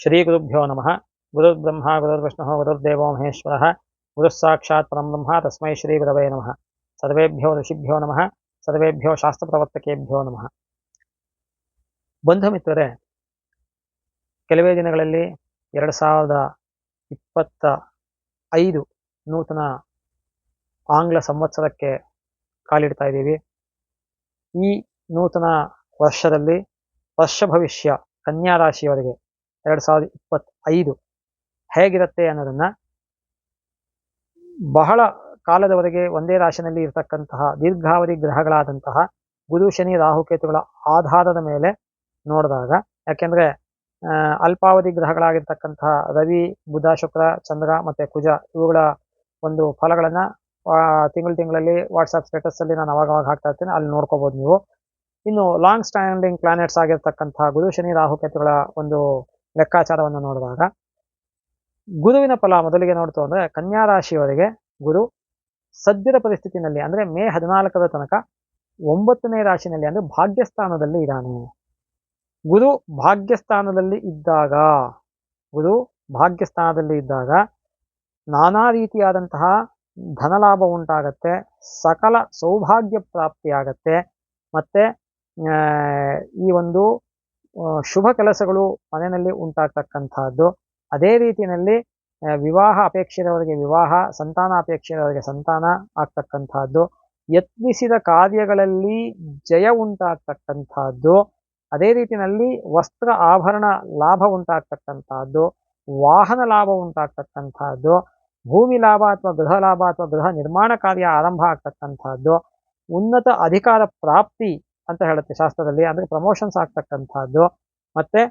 ಶ್ರೀ ಗುರುಭ್ಯೋ ನಮಃ ಗುರುರ್ಬ್ರಹ್ಮ ಗುರುರ್ವಿಷ್ಣು ಗುರುರ್ದೇವೋ ಮಹೇಶ್ವರಃ ಗುರುಸ್ಸಾಕ್ಷಾತ್ ಪರಂ ಬ್ರಹ್ಮ ತಸ್ಮೈ ಶ್ರೀಗುರವೇ ನಮಃ ಸರ್ವೇಭ್ಯೋ ಋಷಿಭ್ಯೋ ನಮಃ ಸರ್ವೇಭ್ಯೋ ಶಾಸ್ತ್ರ ಪ್ರವರ್ತಕೇಭ್ಯೋ ನಮಃ ಬಂಧುಮಿತ್ರರೇ ಕೆಲವೇ ದಿನಗಳಲ್ಲಿ ಎರಡು ಸಾವಿರದ ಇಪ್ಪತ್ತ ಐದು ನೂತನ ಆಂಗ್ಲ ಸಂವತ್ಸರಕ್ಕೆ ಕಾಲಿಡ್ತಾ ಇದ್ದೀವಿ. ಈ ನೂತನ ವರ್ಷದಲ್ಲಿ ವರ್ಷ ಭವಿಷ್ಯ ಕನ್ಯಾ ರಾಶಿಯವರಿಗೆ ಎರಡು ಸಾವಿರದ ಇಪ್ಪತ್ತೈದು ಹೇಗಿರುತ್ತೆ ಅನ್ನೋದನ್ನ ಬಹಳ ಕಾಲದವರೆಗೆ ಒಂದೇ ರಾಶಿನಲ್ಲಿ ಇರತಕ್ಕಂತಹ ದೀರ್ಘಾವಧಿ ಗ್ರಹಗಳಾದಂತಹ ಗುರು ಶನಿ ರಾಹುಕೇತುಗಳ ಆಧಾರದ ಮೇಲೆ ನೋಡಿದಾಗ, ಯಾಕೆಂದ್ರೆ ಅಲ್ಪಾವಧಿ ಗ್ರಹಗಳಾಗಿರ್ತಕ್ಕಂತಹ ರವಿ, ಬುಧ, ಶುಕ್ರ, ಚಂದ್ರ ಮತ್ತೆ ಕುಜ ಇವುಗಳ ಒಂದು ಫಲಗಳನ್ನ ತಿಂಗಳು ತಿಂಗಳಲ್ಲಿ ವಾಟ್ಸಪ್ ಸ್ಟೇಟಸ್ ಅಲ್ಲಿ ನಾನು ಅವಾಗ ಅವಾಗ ಹಾಕ್ತಾ ಇರ್ತೇನೆ. ಅಲ್ಲಿ ನೋಡ್ಕೋಬಹುದು ನೀವು. ಇನ್ನು ಲಾಂಗ್ ಸ್ಟ್ಯಾಂಡಿಂಗ್ ಪ್ಲಾನೆಟ್ಸ್ ಆಗಿರ್ತಕ್ಕಂತಹ ಗುರು ಶನಿ ರಾಹು ಕೇತುಗಳ ಒಂದು ಲೆಕ್ಕಾಚಾರವನ್ನು ನೋಡಿದಾಗ ಗುರುವಿನ ಫಲ ಮೊದಲಿಗೆ ನೋಡ್ತು ಅಂದ್ರೆ ಕನ್ಯಾ ರಾಶಿಯವರಿಗೆ ಗುರು ಸದ್ಯದ ಪರಿಸ್ಥಿತಿನಲ್ಲಿ ಅಂದ್ರೆ ಮೇ ಹದಿನಾಲ್ಕರ ತನಕ ಒಂಬತ್ತನೇ ರಾಶಿನಲ್ಲಿ ಅಂದ್ರೆ ಭಾಗ್ಯಸ್ಥಾನದಲ್ಲಿ ಇದ್ದಾನೆ. ಗುರು ಭಾಗ್ಯಸ್ಥಾನದಲ್ಲಿ ಇದ್ದಾಗ, ಗುರು ಭಾಗ್ಯಸ್ಥಾನದಲ್ಲಿ ಇದ್ದಾಗ ನಾನಾ ರೀತಿಯಾದಂತಹ ಧನಲಾಭ ಉಂಟಾಗತ್ತೆ, ಸಕಲ ಸೌಭಾಗ್ಯ ಪ್ರಾಪ್ತಿಯಾಗತ್ತೆ, ಮತ್ತೆ ಈ ಒಂದು ಶುಭ ಕೆಲಸಗಳು ಮನೆಯಲ್ಲಿ ಉಂಟಾಗ್ತಕ್ಕಂತಹದ್ದು ಅದೇ ರೀತಿಯಲ್ಲಿ ವಿವಾಹ ಅಪೇಕ್ಷೆಯವರಿಗೆ ವಿವಾಹ, ಸಂತಾನ ಅಪೇಕ್ಷೆಯವರಿಗೆ ಸಂತಾನ ಆಗ್ತಕ್ಕಂತಹದ್ದು ಯತ್ನಿಸಿದ ಕಾರ್ಯಗಳಲ್ಲಿ ಜಯ ಉಂಟಾಗ್ತಕ್ಕಂತಹದ್ದು ಅದೇ ರೀತಿಯಲ್ಲಿ ವಸ್ತ್ರ ಆಭರಣ ಲಾಭ ಉಂಟಾಗ್ತಕ್ಕಂತಹದ್ದು ವಾಹನ ಲಾಭ ಉಂಟಾಗ್ತಕ್ಕಂತಹದ್ದು ಭೂಮಿ ಲಾಭ ಅಥವಾ ಗೃಹ ಲಾಭ ಅಥವಾ ಗೃಹ ನಿರ್ಮಾಣ ಕಾರ್ಯ ಆರಂಭ ಆಗ್ತಕ್ಕಂಥದ್ದು, ಉನ್ನತ ಅಧಿಕಾರ ಪ್ರಾಪ್ತಿ ಅಂತ ಹೇಳುತ್ತೆ ಶಾಸ್ತ್ರದಲ್ಲಿ, ಅಂದ್ರೆ ಪ್ರಮೋಷನ್ಸ್ ಆಗ್ತಕ್ಕಂಥದ್ದು. ಮತ್ತೆ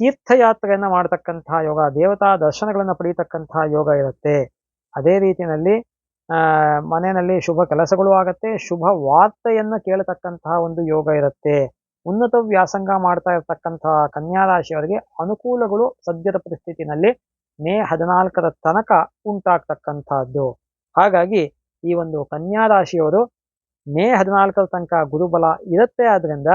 ತೀರ್ಥಯಾತ್ರೆಯನ್ನು ಮಾಡತಕ್ಕಂತಹ ಯೋಗ, ದೇವತಾ ದರ್ಶನಗಳನ್ನು ಪಡೀತಕ್ಕಂತಹ ಯೋಗ ಇರುತ್ತೆ. ಅದೇ ರೀತಿಯಲ್ಲಿ ಮನೆಯಲ್ಲಿ ಶುಭ ಕೆಲಸಗಳು ಆಗತ್ತೆ, ಶುಭ ವಾರ್ತೆಯನ್ನು ಕೇಳತಕ್ಕಂತಹ ಒಂದು ಯೋಗ ಇರುತ್ತೆ. ಉನ್ನತ ವ್ಯಾಸಂಗ ಮಾಡ್ತಾ ಇರತಕ್ಕಂತಹ ಕನ್ಯಾ ರಾಶಿಯವರಿಗೆ ಅನುಕೂಲಗಳು ಸದ್ಯದ ಪರಿಸ್ಥಿತಿನಲ್ಲಿ ಮೇ ಹದಿನಾಲ್ಕರ ತನಕ ಉಂಟಾಗ್ತಕ್ಕಂಥದ್ದು. ಹಾಗಾಗಿ ಈ ಒಂದು ಕನ್ಯಾ ರಾಶಿಯವರು ಮೇ ಹದಿನಾಲ್ಕರ ತನಕ ಗುರುಬಲ ಇರುತ್ತೆ. ಆದ್ರಿಂದ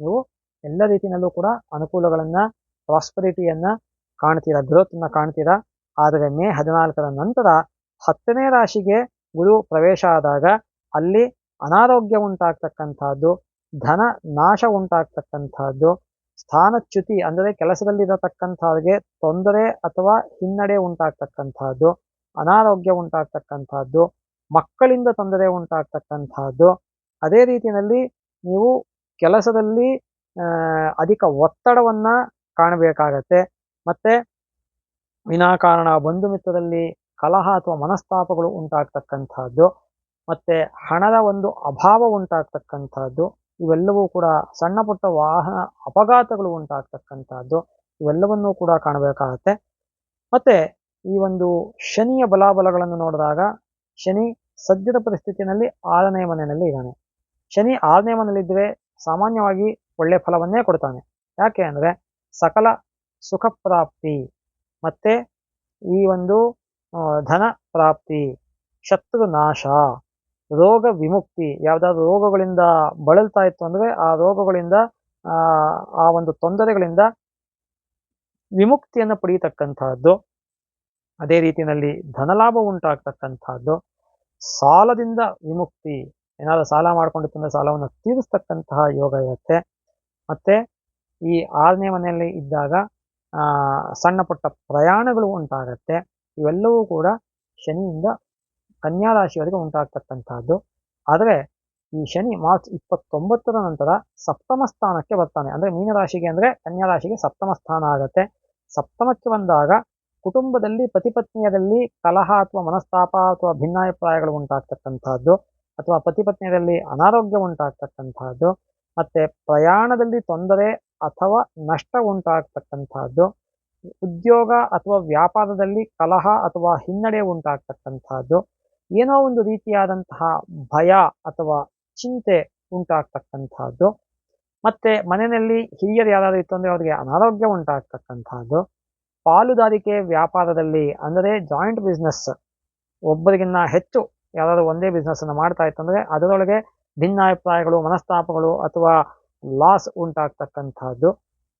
ನೀವು ಎಲ್ಲ ರೀತಿಯಲ್ಲೂ ಕೂಡ ಅನುಕೂಲಗಳನ್ನು, ಪ್ರಾಸ್ಪರಿಟಿಯನ್ನ ಕಾಣ್ತೀರಾ ಗ್ರೋತ್ ಅನ್ನ ಕಾಣ್ತೀರಾ? ಆದರೆ ಮೇ ಹದಿನಾಲ್ಕರ ನಂತರ ಹತ್ತನೇ ರಾಶಿಗೆ ಗುರು ಪ್ರವೇಶ ಆದಾಗ ಅಲ್ಲಿ ಅನಾರೋಗ್ಯ ಉಂಟಾಗ್ತಕ್ಕಂಥದ್ದು, ಧನ ನಾಶ ಉಂಟಾಗ್ತಕ್ಕಂತಹದ್ದು ಸ್ಥಾನಚ್ಯುತಿ ಅಂದರೆ ಕೆಲಸದಲ್ಲಿರತಕ್ಕಂಥವ್ರಿಗೆ ತೊಂದರೆ ಅಥವಾ ಹಿನ್ನಡೆ ಉಂಟಾಗ್ತಕ್ಕಂಥದ್ದು, ಅನಾರೋಗ್ಯ ಉಂಟಾಗ್ತಕ್ಕಂಥದ್ದು, ಮಕ್ಕಳಿಂದ ತೊಂದರೆ ಉಂಟಾಗ್ತಕ್ಕಂಥದ್ದು, ಅದೇ ರೀತಿಯಲ್ಲಿ ನೀವು ಕೆಲಸದಲ್ಲಿ ಅಧಿಕ ಒತ್ತಡವನ್ನು ಕಾಣಬೇಕಾಗತ್ತೆ. ಮತ್ತೆ ವಿನಾಕಾರಣ ಬಂಧು ಮಿತ್ರದಲ್ಲಿ ಕಲಹ ಅಥವಾ ಮನಸ್ತಾಪಗಳು ಉಂಟಾಗ್ತಕ್ಕಂಥದ್ದು, ಮತ್ತೆ ಹಣದ ಒಂದು ಅಭಾವ ಉಂಟಾಗ್ತಕ್ಕಂತಹದ್ದು ಇವೆಲ್ಲವೂ ಕೂಡ ಸಣ್ಣ ಪುಟ್ಟ ವಾಹನ ಅಪಘಾತಗಳು ಉಂಟಾಗ್ತಕ್ಕಂತಹದ್ದು ಇವೆಲ್ಲವನ್ನೂ ಕೂಡ ಕಾಣಬೇಕಾಗತ್ತೆ. ಮತ್ತೆ ಈ ಒಂದು ಶನಿಯ ಬಲಾಬಲಗಳನ್ನು ನೋಡಿದಾಗ ಶನಿ ಸದ್ಯದ ಪರಿಸ್ಥಿತಿಯಲ್ಲಿ ಆರನೇ ಮನೆಯಲ್ಲಿ ಇದ್ದಾನೆ. ಶನಿ ಆರನೇ ಮನೆಯಲ್ಲಿದ್ದರೆ ಸಾಮಾನ್ಯವಾಗಿ ಒಳ್ಳೆ ಫಲವನ್ನೇ ಕೊಡ್ತಾನೆ. ಯಾಕೆ ಅಂದ್ರೆ ಸಕಲ ಸುಖ ಪ್ರಾಪ್ತಿ ಮತ್ತೆ ಈ ಒಂದು ಧನ ಪ್ರಾಪ್ತಿ, ಶತ್ರು ನಾಶ. ರೋಗ ವಿಮುಕ್ತಿ, ಯಾವ್ದಾದ್ರು ರೋಗಗಳಿಂದ ಬಳಲ್ತಾ ಇತ್ತು ಅಂದ್ರೆ ಆ ರೋಗಗಳಿಂದ, ಆ ಒಂದು ತೊಂದರೆಗಳಿಂದ ವಿಮುಕ್ತಿಯನ್ನು ಪಡೀತಕ್ಕಂತಹದ್ದು ಅದೇ ರೀತಿಯಲ್ಲಿ ಧನಲಾಭ ಉಂಟಾಗ್ತಕ್ಕಂಥದ್ದು. ಸಾಲದಿಂದ ವಿಮುಕ್ತಿ, ಏನಾದ್ರು ಸಾಲ ಮಾಡ್ಕೊಂಡಿತ್ತು ಸಾಲವನ್ನು ತೀರಿಸ್ತಕ್ಕಂತಹ ಯೋಗ ಇರುತ್ತೆ. ಮತ್ತೆ ಈ ಆರನೇ ಮನೆಯಲ್ಲಿ ಇದ್ದಾಗ ಸಣ್ಣ ಪುಟ್ಟ ಪ್ರಯಾಣಗಳು ಉಂಟಾಗತ್ತೆ. ಇವೆಲ್ಲವೂ ಕೂಡ ಶನಿಯಿಂದ ಕನ್ಯಾ ರಾಶಿಯವರಿಗೆ ಉಂಟಾಗ್ತಕ್ಕಂಥದ್ದು. ಆದರೆ ಈ ಶನಿ ಮಾರ್ಚ್ ಇಪ್ಪತ್ತೊಂಬತ್ತರ ನಂತರ ಸಪ್ತಮ ಸ್ಥಾನಕ್ಕೆ ಬರ್ತಾನೆ. ಅಂದ್ರೆ ಮೀನರಾಶಿಗೆ ಅಂದ್ರೆ ಕನ್ಯಾ ರಾಶಿಗೆ ಸಪ್ತಮ ಸ್ಥಾನ ಆಗತ್ತೆ. ಸಪ್ತಮಕ್ಕೆ ಬಂದಾಗ ಕುಟುಂಬದಲ್ಲಿ ಪತಿಪತ್ನಿಯರಲ್ಲಿ ಕಲಹ ಅಥವಾ ಮನಸ್ತಾಪ ಅಥವಾ ಭಿನ್ನಾಭಿಪ್ರಾಯಗಳು ಉಂಟಾಗ್ತಕ್ಕಂಥದ್ದು. ಅಥವಾ ಪತಿಪತ್ನಿಯರಲ್ಲಿ ಅನಾರೋಗ್ಯ ಉಂಟಾಗ್ತಕ್ಕಂತಹದ್ದು ಮತ್ತೆ ಪ್ರಯಾಣದಲ್ಲಿ ತೊಂದರೆ ಅಥವಾ ನಷ್ಟ ಉಂಟಾಗ್ತಕ್ಕಂಥದ್ದು. ಉದ್ಯೋಗ ಅಥವಾ ವ್ಯಾಪಾರದಲ್ಲಿ ಕಲಹ ಅಥವಾ ಹಿನ್ನಡೆ ಉಂಟಾಗ್ತಕ್ಕಂತಹದ್ದು ಏನೋ ಒಂದು ರೀತಿಯಾದಂತಹ ಭಯ ಅಥವಾ ಚಿಂತೆ ಉಂಟಾಗ್ತಕ್ಕಂಥದ್ದು. ಮತ್ತೆ ಮನೆಯಲ್ಲಿ ಹಿರಿಯರು ಯಾರಾದ್ರು ಇತ್ತು ಅಂದ್ರೆ ಅವರಿಗೆ ಅನಾರೋಗ್ಯ ಉಂಟಾಗ್ತಕ್ಕಂಥದ್ದು. ಪಾಲುದಾರಿಕೆ ವ್ಯಾಪಾರದಲ್ಲಿ ಅಂದರೆ ಜಾಯಿಂಟ್ ಬಿಸ್ನೆಸ್ ಒಬ್ಬರಿಗಿನ್ನ ಹೆಚ್ಚು ಯಾರಾದರೂ ಒಂದೇ ಬಿಸ್ನೆಸ್ ಅನ್ನು ಮಾಡ್ತಾ ಇತ್ತಂದ್ರೆ ಅದರೊಳಗೆ ಭಿನ್ನಾಭಿಪ್ರಾಯಗಳು, ಮನಸ್ತಾಪಗಳು ಅಥವಾ ಲಾಸ್ ಉಂಟಾಗ್ತಕ್ಕಂಥದ್ದು.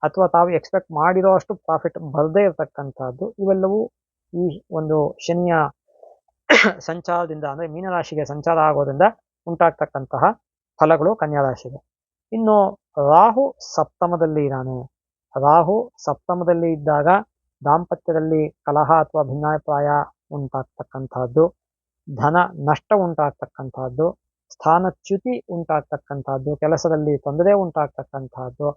ಅಥವಾ ತಾವು ಎಕ್ಸ್ಪೆಕ್ಟ್ ಮಾಡಿರೋ ಅಷ್ಟು ಪ್ರಾಫಿಟ್ ಬರದೇ ಇರತಕ್ಕಂಥದ್ದು. ಇವೆಲ್ಲವೂ ಈ ಒಂದು ಶನಿಯ ಸಂಚಾರದಿಂದ ಅಂದ್ರೆ ಮೀನರಾಶಿಗೆ ಸಂಚಾರ ಆಗೋದ್ರಿಂದ ಉಂಟಾಗ್ತಕ್ಕಂತಹ ಫಲಗಳು ಕನ್ಯಾ ರಾಶಿಗೆ ಇನ್ನು ರಾಹು ಸಪ್ತಮದಲ್ಲಿ ಇದ್ದಾನೆ ರಾಹು ಸಪ್ತಮದಲ್ಲಿ ಇದ್ದಾಗ ದಾಂಪತ್ಯದಲ್ಲಿ ಕಲಹ ಅಥವಾ ಭಿನ್ನಾಭಿಪ್ರಾಯ ಉಂಟಾಗ್ತಕ್ಕಂತಹದ್ದು, ಧನ ನಷ್ಟ ಉಂಟಾಗ್ತಕ್ಕಂತಹದ್ದು ಸ್ಥಾನಚ್ಯುತಿ ಉಂಟಾಗ್ತಕ್ಕಂತಹದ್ದು, ಕೆಲಸದಲ್ಲಿ ತೊಂದರೆ ಉಂಟಾಗ್ತಕ್ಕಂತಹದ್ದು,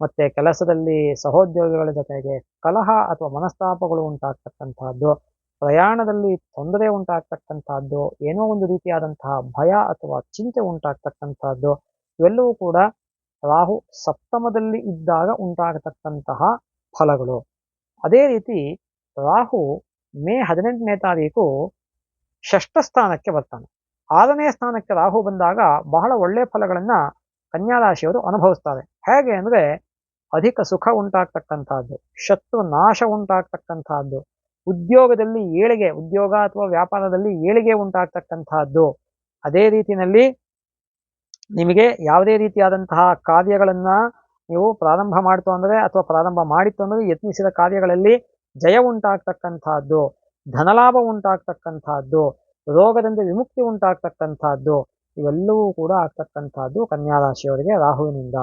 ಮತ್ತೆ ಕೆಲಸದಲ್ಲಿ ಸಹೋದ್ಯೋಗಿಗಳ ಜೊತೆಗೆ ಕಲಹ ಅಥವಾ ಮನಸ್ತಾಪಗಳು ಉಂಟಾಗ್ತಕ್ಕಂತಹದ್ದು ಪ್ರಯಾಣದಲ್ಲಿ ತೊಂದರೆ ಉಂಟಾಗ್ತಕ್ಕಂಥದ್ದು, ಏನೋ ಒಂದು ರೀತಿಯಾದಂತಹ ಭಯ ಅಥವಾ ಚಿಂತೆ ಉಂಟಾಗ್ತಕ್ಕಂಥದ್ದು, ಇವೆಲ್ಲವೂ ಕೂಡ ರಾಹು ಸಪ್ತಮದಲ್ಲಿ ಇದ್ದಾಗ ಉಂಟಾಗತಕ್ಕಂತಹ ಫಲಗಳು. ಅದೇ ರೀತಿ ರಾಹು ಮೇ ಹದಿನೆಂಟನೇ ತಾರೀಕು ಷಷ್ಠ ಸ್ಥಾನಕ್ಕೆ ಬರ್ತಾನೆ. ಆರನೇ ಸ್ಥಾನಕ್ಕೆ ರಾಹು ಬಂದಾಗ ಬಹಳ ಒಳ್ಳೆ ಫಲಗಳನ್ನ ಕನ್ಯಾ ರಾಶಿಯವರು ಅನುಭವಿಸ್ತಾರೆ. ಹೇಗೆ ಅಂದ್ರೆ, ಅಧಿಕ ಸುಖ ಉಂಟಾಗ್ತಕ್ಕಂಥದ್ದು, ಶತ್ರು ನಾಶ ಉಂಟಾಗ್ತಕ್ಕಂತಹದ್ದು ಉದ್ಯೋಗದಲ್ಲಿ ಏಳಿಗೆ, ಉದ್ಯೋಗ ಅಥವಾ ವ್ಯಾಪಾರದಲ್ಲಿ ಏಳಿಗೆ ಉಂಟಾಗ್ತಕ್ಕಂತಹದ್ದು. ಅದೇ ರೀತಿಯಲ್ಲಿ ನಿಮಗೆ ಯಾವುದೇ ರೀತಿಯಾದಂತಹ ಕಾರ್ಯಗಳನ್ನ ನೀವು ಪ್ರಾರಂಭ ಮಾಡ್ತು ಅಂದ್ರೆ ಅಥವಾ ಪ್ರಾರಂಭ ಮಾಡಿತ್ತು ಅಂದ್ರೆ ಯತ್ನಿಸಿದ ಕಾರ್ಯಗಳಲ್ಲಿ ಜಯ ಉಂಟಾಗ್ತಕ್ಕಂತಹದ್ದು, ಧನಲಾಭ ಉಂಟಾಗ್ತಕ್ಕಂತಹದ್ದು ರೋಗದಿಂದ ವಿಮುಕ್ತಿ ಉಂಟಾಗ್ತಕ್ಕಂತಹದ್ದು, ಇವೆಲ್ಲವೂ ಕೂಡ ಆಗ್ತಕ್ಕಂತಹದ್ದು ಕನ್ಯಾ ರಾಶಿಯವರಿಗೆ ರಾಹುವಿನಿಂದ.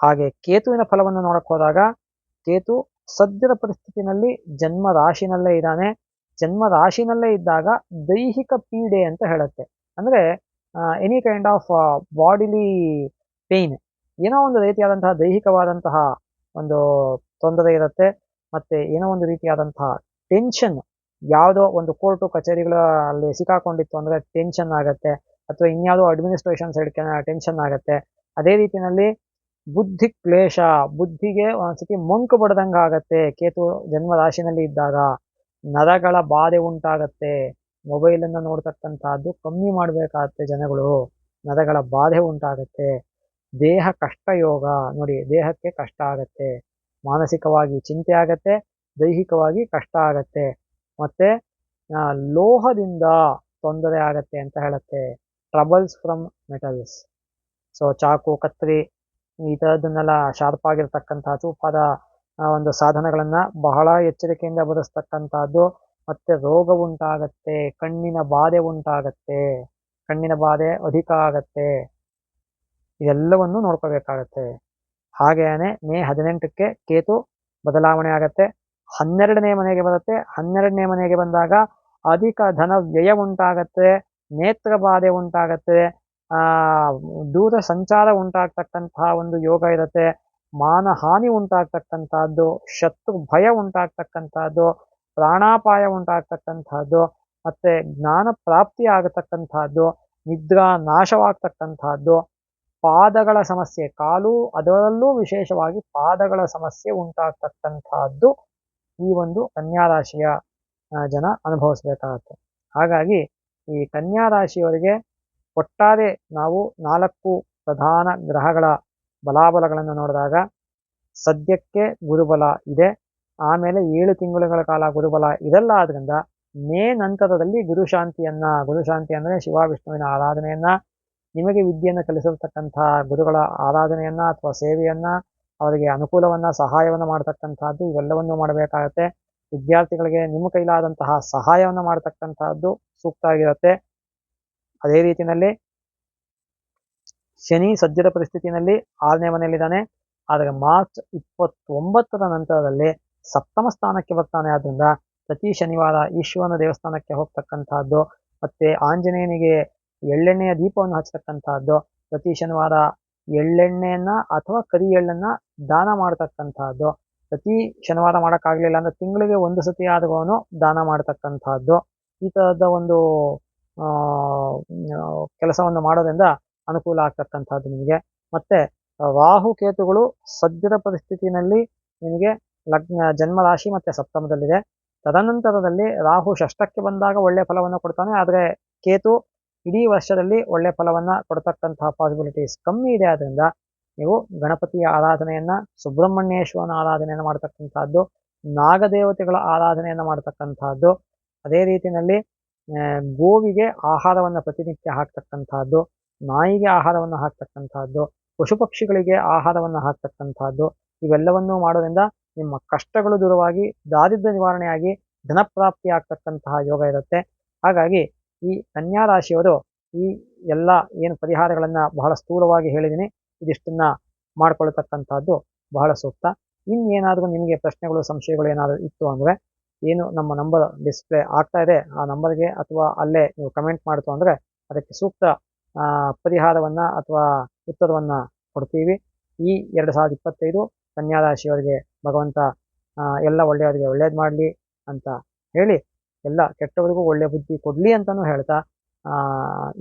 ಹಾಗೆ ಕೇತುವಿನ ಫಲವನ್ನು ನೋಡಕ್ ಹೋದಾಗ ಕೇತು ಸದ್ಯದ ಪರಿಸ್ಥಿತಿನಲ್ಲಿ ಜನ್ಮ ರಾಶಿನಲ್ಲೇ ಇದ್ದಾನೆ. ಜನ್ಮ ರಾಶಿನಲ್ಲೇ ಇದ್ದಾಗ ದೈಹಿಕ ಪೀಡೆ ಅಂತ ಹೇಳುತ್ತೆ. ಅಂದ್ರೆ any kind of bodily pain ಏನೋ ಒಂದು ರೀತಿಯಾದಂತಹ ದೈಹಿಕವಾದಂತಹ ಒಂದು ತೊಂದರೆ ಇರುತ್ತೆ. ಮತ್ತೆ ಏನೋ ಒಂದು ರೀತಿಯಾದಂತಹ ಟೆನ್ಷನ್ ಯಾವುದೋ ಒಂದು ಕೋರ್ಟು ಕಚೇರಿಗಳ ಅಲ್ಲಿ ಸಿಕ್ಕಾಕೊಂಡಿತ್ತು ಅಂದ್ರೆ ಟೆನ್ಷನ್ ಆಗುತ್ತೆ. ಅಥವಾ ಇನ್ಯಾವುದೋ ಅಡ್ಮಿನಿಸ್ಟ್ರೇಷನ್ ಸೈಡ್ ಟೆನ್ಷನ್ ಆಗತ್ತೆ. ಅದೇ ರೀತಿಯಲ್ಲಿ ಬುದ್ಧಿ ಕ್ಲೇಶ, ಬುದ್ಧಿಗೆ ಒಂದ್ಸತಿ ಮಂಕು ಬಡ್ದಂಗ ಆಗತ್ತೆ ಕೇತು ಜನ್ಮ ರಾಶಿನಲ್ಲಿ ಇದ್ದಾಗ ನರಗಳ ಬಾಧೆ ಉಂಟಾಗತ್ತೆ. ಮೊಬೈಲ್ ಅನ್ನ ನೋಡ್ತಕ್ಕಂತಹದ್ದು ಕಮ್ಮಿ ಮಾಡ್ಬೇಕಾಗತ್ತೆ ಜನಗಳು. ನರಗಳ ಬಾಧೆ ಉಂಟಾಗತ್ತೆ. ದೇಹ ಕಷ್ಟ ಯೋಗ ನೋಡಿ ದೇಹಕ್ಕೆ ಕಷ್ಟ ಆಗತ್ತೆ. ಮಾನಸಿಕವಾಗಿ ಚಿಂತೆ ಆಗತ್ತೆ, ದೈಹಿಕವಾಗಿ ಕಷ್ಟ ಆಗತ್ತೆ. ಮತ್ತೆ ಲೋಹದಿಂದ ತೊಂದರೆ ಆಗತ್ತೆ ಅಂತ ಹೇಳುತ್ತೆ. ಟ್ರಬಲ್ಸ್ ಫ್ರಮ್ ಮೆಟಲ್ಸ್ ಸೊ ಚಾಕು, ಕತ್ರಿ ಈ ಥರದನ್ನೆಲ್ಲ ಶಾರ್ಪ್ ಆಗಿರ್ತಕ್ಕಂತಹ ಚೂಪಾದ ಒಂದು ಸಾಧನಗಳನ್ನ ಬಹಳ ಎಚ್ಚರಿಕೆಯಿಂದ ಬರೆಸ್ತಕ್ಕಂತಹದ್ದು ಮತ್ತೆ ರೋಗ ಉಂಟಾಗತ್ತೆ, ಕಣ್ಣಿನ ಬಾಧೆ ಉಂಟಾಗತ್ತೆ, ಕಣ್ಣಿನ ಬಾಧೆ ಅಧಿಕ ಆಗತ್ತೆ. ಇದೆಲ್ಲವನ್ನು ನೋಡ್ಕೋಬೇಕಾಗತ್ತೆ. ಹಾಗೆಯೇ ಮೇ ಹದಿನೆಂಟಕ್ಕೆ ಕೇತು ಬದಲಾವಣೆ ಆಗತ್ತೆ. ಹನ್ನೆರಡನೇ ಮನೆಗೆ ಬರುತ್ತೆ. ಹನ್ನೆರಡನೇ ಮನೆಗೆ ಬಂದಾಗ ಅಧಿಕ ಧನ ವ್ಯಯ ಉಂಟಾಗತ್ತೆ, ನೇತ್ರ ಬಾಧೆ ಉಂಟಾಗತ್ತೆ. ದೂರ ಸಂಚಾರ ಉಂಟಾಗ್ತಕ್ಕಂತಹ ಒಂದು ಯೋಗ ಇರುತ್ತೆ. ಮಾನಹಾನಿ ಉಂಟಾಗ್ತಕ್ಕಂಥದ್ದು, ಶತ್ರು ಭಯ ಉಂಟಾಗ್ತಕ್ಕಂಥದ್ದು, ಪ್ರಾಣಾಪಾಯ ಉಂಟಾಗ್ತಕ್ಕಂಥದ್ದು, ಮತ್ತೆ ಜ್ಞಾನ ಪ್ರಾಪ್ತಿ ಆಗತಕ್ಕಂಥದ್ದು, ನಿದ್ರಾ ನಾಶವಾಗ್ತಕ್ಕಂಥದ್ದು, ಪಾದಗಳ ಸಮಸ್ಯೆ, ಕಾಲು ಅದರಲ್ಲೂ ವಿಶೇಷವಾಗಿ ಪಾದಗಳ ಸಮಸ್ಯೆ ಉಂಟಾಗ್ತಕ್ಕಂಥದ್ದು ಈ ಒಂದು ಕನ್ಯಾ ರಾಶಿಯ ಜನ ಅನುಭವಿಸ್ಬೇಕಾಗತ್ತೆ. ಹಾಗಾಗಿ ಈ ಕನ್ಯಾ ರಾಶಿಯವರಿಗೆ ಒಟ್ಟಾರೆ ನಾವು ನಾಲ್ಕು ಪ್ರಧಾನ ಗ್ರಹಗಳ ಬಲಾಬಲಗಳನ್ನು ನೋಡಿದಾಗ ಸದ್ಯಕ್ಕೆ ಗುರುಬಲ ಇದೆ. ಆಮೇಲೆ ಏಳು ತಿಂಗಳುಗಳ ಕಾಲ ಗುರುಬಲ ಇದೆಲ್ಲ ಆದ್ರಿಂದ ಮೇ ನಂತರದಲ್ಲಿ ಗುರುಶಾಂತಿಯನ್ನ ಗುರುಶಾಂತಿ ಅಂದ್ರೆ ಶಿವ ವಿಷ್ಣುವಿನ ಆರಾಧನೆಯನ್ನ, ನಿಮಗೆ ವಿದ್ಯೆಯನ್ನು ಕಲಿಸಿರ್ತಕ್ಕಂಥ ಗುರುಗಳ ಆರಾಧನೆಯನ್ನ ಅಥವಾ ಸೇವೆಯನ್ನ, ಅವರಿಗೆ ಅನುಕೂಲವನ್ನ, ಸಹಾಯವನ್ನು ಮಾಡತಕ್ಕಂತಹದ್ದು ಇವೆಲ್ಲವನ್ನೂ ಮಾಡಬೇಕಾಗತ್ತೆ. ವಿದ್ಯಾರ್ಥಿಗಳಿಗೆ ನಿಮ್ಮ ಕೈಲಾದಂತಹ ಸಹಾಯವನ್ನು ಮಾಡತಕ್ಕಂತಹದ್ದು ಸೂಕ್ತ ಆಗಿರುತ್ತೆ. ಅದೇ ರೀತಿಯಲ್ಲಿ ಶನಿ ಸದ್ಯದ ಪರಿಸ್ಥಿತಿನಲ್ಲಿ ಆರನೇ ಮನೆಯಲ್ಲಿದ್ದಾನೆ. ಆದರೆ ಮಾರ್ಚ್ ಇಪ್ಪತ್ತೊಂಬತ್ತರ ನಂತರದಲ್ಲಿ ಸಪ್ತಮ ಸ್ಥಾನಕ್ಕೆ ಬರ್ತಾನೆ. ಆದ್ದರಿಂದ ಪ್ರತಿ ಶನಿವಾರ ಈಶ್ವರನ ದೇವಸ್ಥಾನಕ್ಕೆ ಹೋಗ್ತಕ್ಕಂತಹದ್ದು ಮತ್ತೆ ಆಂಜನೇಯನಿಗೆ ಎಳ್ಳೆಣ್ಣೆಯ ದೀಪವನ್ನು ಹಚ್ಚತಕ್ಕಂತಹದ್ದು ಪ್ರತಿ ಶನಿವಾರ ಎಳ್ಳೆಣ್ಣೆಯನ್ನ ಅಥವಾ ಕರಿ ಎಳ್ಳನ್ನ ದಾನ ಮಾಡತಕ್ಕಂತಹದ್ದು ಪ್ರತಿ ಶನಿವಾರ ಮಾಡೋಕ್ಕಾಗ್ಲಿಲ್ಲ ಅಂದ್ರೆ ತಿಂಗಳಿಗೆ ಒಂದು ಸತಿ ಆದವನು ದಾನ ಮಾಡತಕ್ಕಂತಹದ್ದು ಈ ತರದ ಒಂದು ಕೆಲಸವನ್ನು ಮಾಡೋದ್ರಿಂದ ಅನುಕೂಲ ಆಗ್ತಕ್ಕಂಥದ್ದು ನಿಮಗೆ. ಮತ್ತೆ ರಾಹು ಕೇತುಗಳು ಸದ್ಯದ ಪರಿಸ್ಥಿತಿನಲ್ಲಿ ನಿಮಗೆ ಲಗ್ನ ಜನ್ಮ ರಾಶಿ ಮತ್ತೆ ಸಪ್ತಮದಲ್ಲಿದೆ. ತದನಂತರದಲ್ಲಿ ರಾಹು ಷಷ್ಠಕ್ಕೆ ಬಂದಾಗ ಒಳ್ಳೆ ಫಲವನ್ನು ಕೊಡ್ತಾನೆ, ಆದರೆ ಕೇತು ಇಡೀ ವರ್ಷದಲ್ಲಿ ಒಳ್ಳೆ ಫಲವನ್ನ ಕೊಡ್ತಕ್ಕಂತಹ ಪಾಸಿಬಿಲಿಟೀಸ್ ಕಮ್ಮಿ ಇದೆ. ಆದ್ದರಿಂದ ನೀವು ಗಣಪತಿಯ ಆರಾಧನೆಯನ್ನ, ಸುಬ್ರಹ್ಮಣ್ಯೇಶ್ವರನ ಆರಾಧನೆಯನ್ನ ಮಾಡ್ತಕ್ಕಂಥದ್ದು, ನಾಗದೇವತೆಗಳ ಆರಾಧನೆಯನ್ನ ಮಾಡ್ತಕ್ಕಂಥದ್ದು, ಅದೇ ರೀತಿಯಲ್ಲಿ ಗೋವಿಗೆ ಆಹಾರವನ್ನು ಪ್ರತಿನಿತ್ಯ ಹಾಕ್ತಕ್ಕಂಥದ್ದು, ನಾಯಿಗೆ ಆಹಾರವನ್ನು ಹಾಕ್ತಕ್ಕಂಥದ್ದು ಪಶು ಪಕ್ಷಿಗಳಿಗೆ ಆಹಾರವನ್ನು ಹಾಕ್ತಕ್ಕಂಥದ್ದು, ಇವೆಲ್ಲವನ್ನೂ ಮಾಡೋದ್ರಿಂದ ನಿಮ್ಮ ಕಷ್ಟಗಳು ದೂರವಾಗಿ, ದಾರಿದ್ರ್ಯ ನಿವಾರಣೆಯಾಗಿ ಧನಪ್ರಾಪ್ತಿ ಆಗ್ತಕ್ಕಂತಹ ಯೋಗ ಇರುತ್ತೆ. ಹಾಗಾಗಿ ಈ ಕನ್ಯಾ ರಾಶಿಯವರು ಈ ಎಲ್ಲ ಏನು ಪರಿಹಾರಗಳನ್ನು ಬಹಳ ಸ್ಥೂಲವಾಗಿ ಹೇಳಿದ್ದೀನಿ, ಇದಿಷ್ಟನ್ನ ಮಾಡ್ಕೊಳ್ತಕ್ಕಂಥದ್ದು ಬಹಳ ಸೂಕ್ತ. ಇನ್ನೇನಾದರೂ ನಿಮಗೆ ಪ್ರಶ್ನೆಗಳು, ಸಂಶಯಗಳು ಏನಾದರೂ ಇತ್ತು ಅಂದರೆ ಏನು ನಮ್ಮ ನಂಬರ್ ಡಿಸ್ಪ್ಲೇ ಆಗ್ತಾ ಇದೆ, ಆ ನಂಬರ್ಗೆ ಅಥವಾ ಅಲ್ಲೇ ನೀವು ಕಮೆಂಟ್ ಮಾಡ್ತು ಅಂದರೆ ಅದಕ್ಕೆ ಸೂಕ್ತ ಪರಿಹಾರವನ್ನು ಅಥವಾ ಉತ್ತರವನ್ನು ಕೊಡ್ತೀವಿ. ಈ ಎರಡು ಸಾವಿರದ ಇಪ್ಪತ್ತೈದು ಕನ್ಯಾ ರಾಶಿಯವರಿಗೆ ಭಗವಂತ ಎಲ್ಲ ಒಳ್ಳೆಯವರಿಗೆ ಒಳ್ಳೇದು ಮಾಡಲಿ ಅಂತ ಹೇಳಿ, ಎಲ್ಲ ಕೆಟ್ಟವರಿಗೂ ಒಳ್ಳೆಯ ಬುದ್ಧಿ ಕೊಡಲಿ ಅಂತಲೂ ಹೇಳ್ತಾ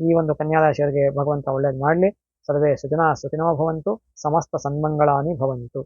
ಈ ಒಂದು ಕನ್ಯಾ ರಾಶಿಯವರಿಗೆ ಭಗವಂತ ಒಳ್ಳೇದು ಮಾಡಲಿ. ಸರ್ವೇ ಸುಜನಾ ಸುಖಿನೋ ಭವಂತು, ಸಮಸ್ತ ಸನ್ಮಂಗಳಾನಿ ಭವಂತು.